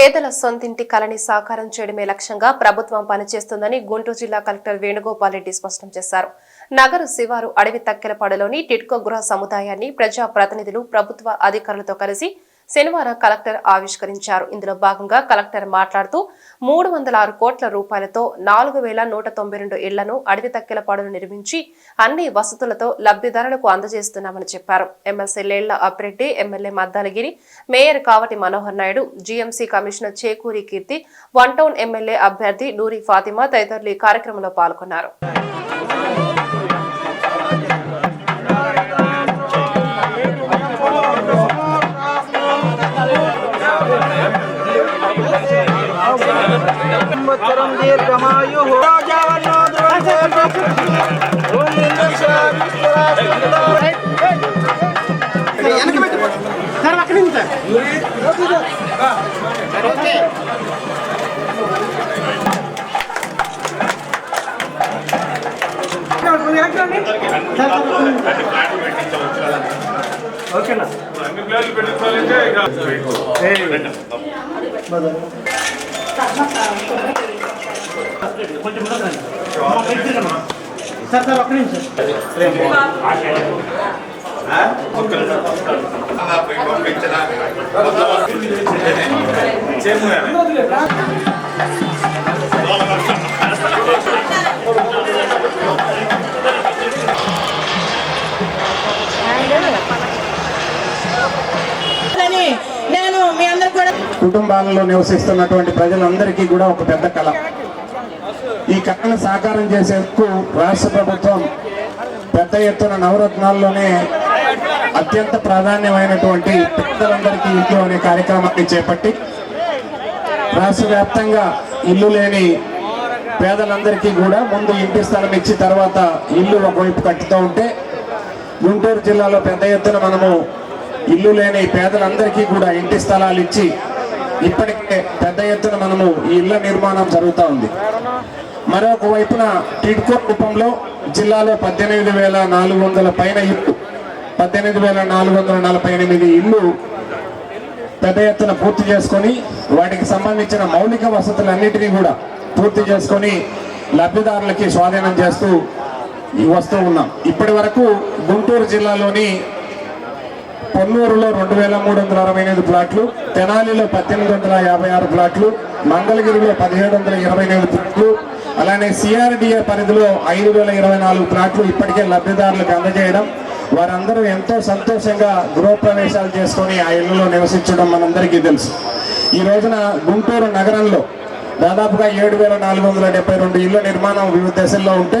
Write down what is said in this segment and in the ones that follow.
పేదల సొంతింటి కలని సాకారం చేయడమే లక్ష్యంగా ప్రభుత్వం పనిచేస్తుందని గుంటూరు జిల్లా కలెక్టర్ వేణుగోపాల్ రెడ్డి స్పష్టం చేశారు. నగరు శివారు అడవి తక్కెలపాడులోని టిట్కో గృహ సముదాయాన్ని ప్రజా ప్రతినిధులు ప్రభుత్వ అధికారులతో కలిసి శనివారం కలెక్టర్ ఆవిష్కరించారు. ఇందులో భాగంగా కలెక్టర్ మాట్లాడుతూ మూడు వందల ఆరు కోట్ల రూపాయలతో నాలుగు వేల నూట తొంభై రెండు ఇళ్ళను అడవి తక్కెలపాడును నిర్మించి అన్ని వసతులతో లబ్ధిదారులకు అందజేస్తున్నామని చెప్పారు. MLC Lella Appireddy MLA Maddaligiri mayor Kavati Manohar Naidu GMC commissioner Chekuri Keerthi one town MLA అభ్యర్థి నూరి ఫాతిమా తదితరులు ఈ కార్యక్రమంలో పాల్గొన్నారు. సంవత్సరం దీర్ఘమాయు. రాజావన్నో ఓకేనా? పెట్టుకోవాలంటే సార్ సార్ ఒక్క నిమిషం నేను మీ అందరు కూడా కుటుంబాలలో నివసిస్తున్నటువంటి ప్రజలందరికీ కూడా ఒక పెద్ద కళ ఈ కళను సాకారం చేసేందుకు రాష్ట్ర ప్రభుత్వం పెద్ద ఎత్తున నవరత్నాల్లోనే అత్యంత ప్రాధాన్యమైనటువంటి పెద్దలందరికీ ఇల్లు అనే కార్యక్రమాన్ని చేపట్టి రాష్ట్ర వ్యాప్తంగా ఇల్లు లేని పేదలందరికీ కూడా ముందు ఇంటి స్థలం ఇచ్చి తర్వాత ఇల్లు ఒకవైపు కట్టుతూ ఉంటే గుంటూరు జిల్లాలో పెద్ద ఎత్తున మనము ఇల్లు లేని పేదలందరికీ కూడా ఇంటి స్థలాలు ఇచ్చి ఇప్పటికే పెద్ద ఎత్తున మనము ఈ ఇళ్ళ నిర్మాణం జరుగుతూ ఉంది. మరొక వైపున టిడ్కో రూపంలో జిల్లాలో పద్దెనిమిది వేల నాలుగు వందల పైన ఇల్లు పద్దెనిమిది వేల నాలుగు వందల నలభై ఎనిమిది ఇల్లు పెద్ద ఎత్తున పూర్తి చేసుకొని వాటికి సంబంధించిన మౌలిక వసతులన్నిటినీ కూడా పూర్తి చేసుకొని లబ్ధిదారులకి స్వాధీనం చేస్తూ వస్తూ ఉన్నాం. ఇప్పటి వరకు గుంటూరు జిల్లాలోని పొన్నూరులో రెండు వేల మూడు వందల అరవై ఎనిమిది ప్లాట్లు తెనాలిలో పద్దెనిమిది వందల యాభై ఆరు ప్లాట్లు మంగళగిరిలో పదిహేడు వందల ఇరవై ఎనిమిది ప్లాట్లు అలానే సిఆర్డిఏ పరిధిలో ఐదు వేల ఇరవై నాలుగు ప్లాట్లు ఇప్పటికే లబ్ధిదారులకు అందజేయడం వారందరూ ఎంతో సంతోషంగా గృహప్రవేశాలు చేసుకొని ఆ ఇళ్ళలో నివసించడం మనందరికీ తెలుసు. ఈ రోజున గుంటూరు నగరంలో దాదాపుగా ఏడు వేల నాలుగు వందల డెబ్బై రెండు ఇళ్ళ నిర్మాణం వివిధ దశల్లో ఉంటే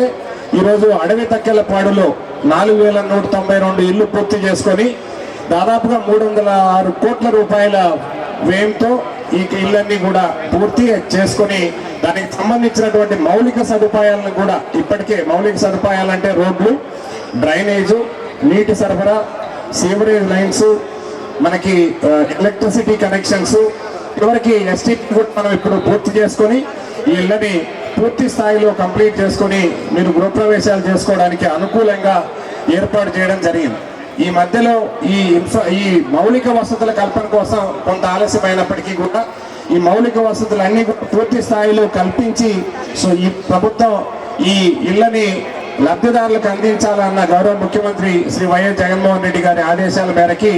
ఈరోజు అడవి తక్కెల పాడులో నాలుగు వేల నూట తొంభై రెండు ఇల్లు పూర్తి చేసుకొని దాదాపుగా మూడు వందల ఆరు కోట్ల రూపాయల వ్యయంతో ఈ ఇళ్ళన్నీ కూడా పూర్తి చేసుకొని దానికి సంబంధించినటువంటి మౌలిక సదుపాయాలను కూడా ఇప్పటికే మౌలిక సదుపాయాలంటే రోడ్లు డ్రైనేజు నీటి సరఫరా సీవరేజ్ లైన్స్ మనకి ఎలక్ట్రిసిటీ కనెక్షన్స్ ఇవరికి ఎస్టీ కూడా మనం ఇప్పుడు పూర్తి చేసుకొని ఈ ఇళ్ళని పూర్తి స్థాయిలో కంప్లీట్ చేసుకొని మీరు గృహప్రవేశాలు చేసుకోవడానికి అనుకూలంగా ఏర్పాటు చేయడం జరిగింది. ఈ మధ్యలో ఈ ఇన్ఫ్రా ఈ మౌలిక వసతుల కల్పన కోసం కొంత ఆలస్యమైనప్పటికీ కూడా ఈ మౌలిక వసతులు కూడా పూర్తి స్థాయిలో కల్పించి సో ఈ ప్రభుత్వం ఈ ఇళ్ళని లబ్ధిదారులకు అందించాలన్న గౌరవ ముఖ్యమంత్రి శ్రీ వైఎస్ జగన్మోహన్ రెడ్డి గారి ఆదేశాల మేరకి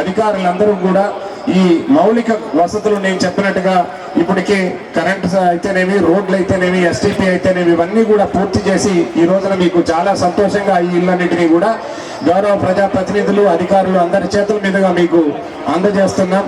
అధికారులందరూ కూడా ఈ మౌలిక వసతులు నేను చెప్పినట్టుగా ఇప్పటికే కరెంట్ అయితేనేవి రోడ్లు అయితేనేవి ఎస్టీపీ అయితేనేవి ఇవన్నీ కూడా పూర్తి చేసి ఈ రోజున మీకు చాలా సంతోషంగా ఈ ఇళ్ళన్నింటినీ కూడా గౌరవ ప్రజాప్రతినిధులు అధికారులు అందరి చేతుల మీదుగా మీకు అందజేస్తున్నాం.